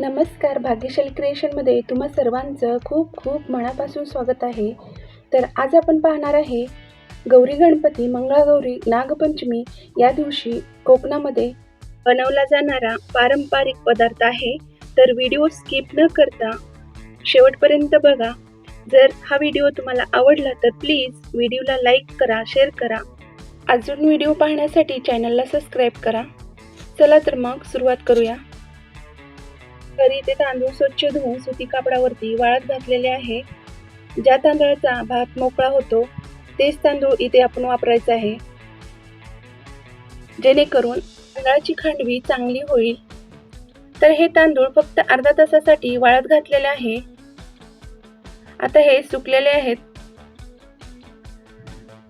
नमस्कार भाग्यशाली क्रिएशनमध्ये तुम्हा सर्वांचं खूप खूप मनापासून स्वागत आहे. तर आज आपण पाहणार आहे गौरी गणपती मंगळागौरी नागपंचमी या दिवशी कोकणामध्ये बनवला जाणारा पारंपरिक पदार्थ आहे. तर व्हिडिओ स्किप न करता शेवटपर्यंत बघा. जर हा व्हिडिओ तुम्हाला आवडला तर प्लीज व्हिडिओला लाईक करा शेअर करा. अजून व्हिडिओ पाहण्यासाठी चॅनलला सबस्क्राईब करा. चला तर मग सुरुवात करूया. तरी ते तांदूळ स्वच्छ धुवून सुती कापडावरती वाळत घातलेले आहे. ज्या तांदळाचा भात मोकळा होतो तेच तांदूळ इथे आपण वापरायचं आहे. जेणेकरून तांदळाची खांडवी चांगली होईल. तर हे तांदूळ फक्त अर्धा तासासाठी वाळत घातलेले आहे. आता हे सुकलेले आहेत.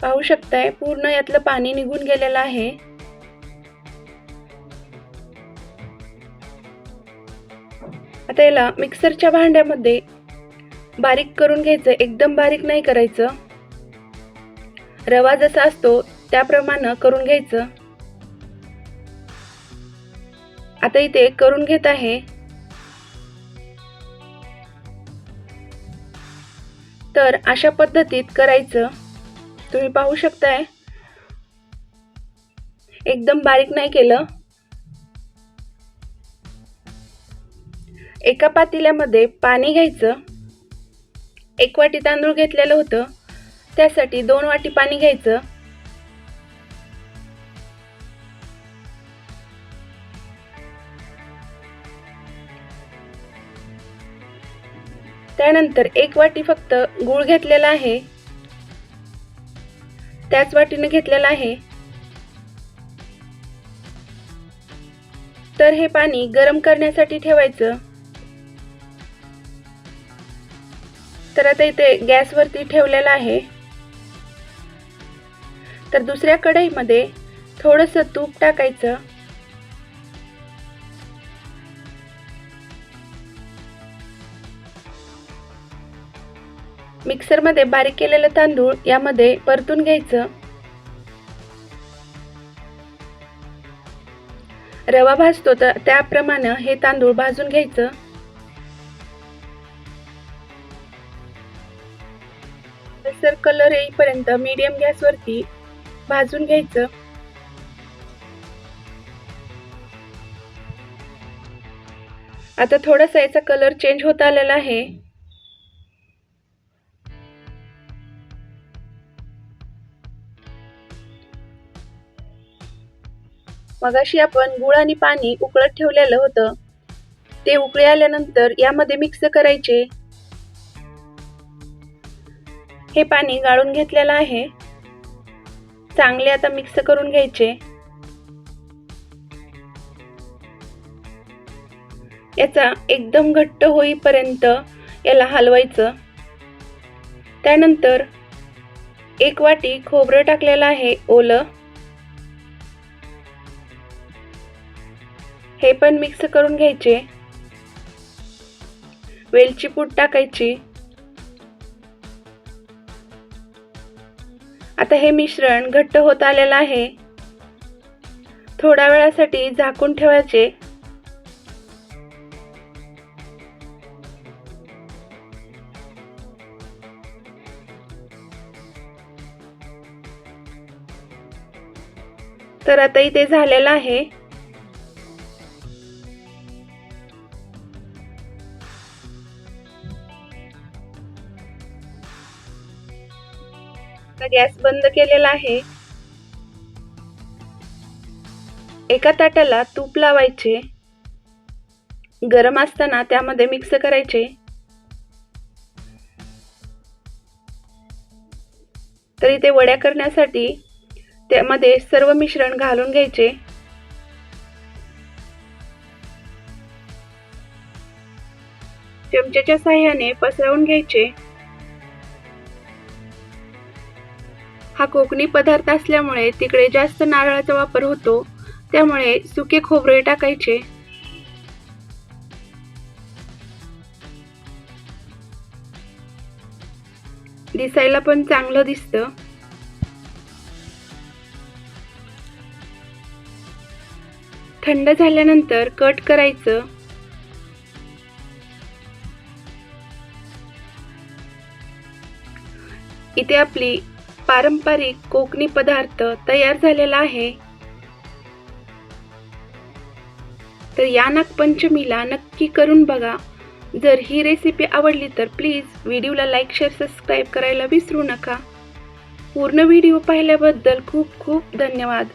पाहू शकताय पूर्ण यातलं पाणी निघून गेलेलं आहे. आता याला मिक्सरच्या भांड्यामध्ये बारीक करून घ्यायचं. एकदम बारीक नाही करायचं. रवा जसा असतो त्याप्रमाणे करून घ्यायचं. आता इथे करून घेत आहे. तर अशा पद्धतीत करायचं. तुम्ही पाहू शकताय. एकदम बारीक नाही केलं. एका पातेल्यामध्ये पाणी घ्यायचं. एक वाटी तांदूळ घेतलेलं होतं. त्यासाठी दोन वाटी पाणी घ्यायचं. त्यानंतर एक वाटी फक्त गूळ घेतलेला आहे. त्याच वाटीने घेतलेला आहे. तर हे पाणी गरम करण्यासाठी ठेवायचं. तर आता इथे गॅसवरती ठेवलेला आहे. तर दुसऱ्या कढईमध्ये थोडंसं तूप टाकायचं. मिक्सरमध्ये बारीक केलेलं तांदूळ यामध्ये परतून घ्यायचं. रवा भाजतो तर त्याप्रमाणे हे तांदूळ भाजून घ्यायचं. सर कलर येईपर्यंत मीडियम गॅसवरती भाजून घ्यायचं. आता थोडासा याचा कलर चेंज होत आलेला आहे. मगाशी आपण गुळ आणि पाणी उकळत ठेवलेलं होतं. ते उकळी आल्यानंतर यामध्ये मिक्स करायचे. हे पाणी गाळून घेतलेलं आहे. चांगले आता मिक्स करून घ्यायचे. याचा एकदम घट्ट होईपर्यंत याला हलवायचं. त्यानंतर एक वाटी खोबरं टाकलेलं आहे ओलं. हे पण मिक्स करून घ्यायचे. वेलची पूड टाकायची. आता हे मिश्रण घट्ट होत आलेलं आहे. थोड्या वेळासाठी झाकून ठेवायचे. तर आता इथे झालेलं आहे. गॅस बंद केलेला आहे. एका ताटाला तूप लावायचे. गरम असताना त्यामध्ये मिक्स करायचे. तर इथे वड्या करण्यासाठी त्यामध्ये सर्व मिश्रण घालून घ्यायचे. चमच्याच्या साह्याने पसरवून घ्यायचे. हा कोकणी पदार्थ असल्यामुळे तिकडे जास्त नारळाचा वापर होतो. त्यामुळे सुके खोबरे टाकायचे. दिसायला पण चांगलं दिसतं. थंड झाल्यानंतर कट करायचं. इथे आपली पारंपरिक कोकणी पदार्थ तयार झालेला आहे. तर या नागपंचमीला नक्की करून बघा. जर ही रेसिपी आवडली तर प्लीज व्हिडिओला लाईक शेअर सबस्क्राईब करायला विसरू नका. पूर्ण व्हिडिओ पाहिल्याबद्दल खूप खूप धन्यवाद.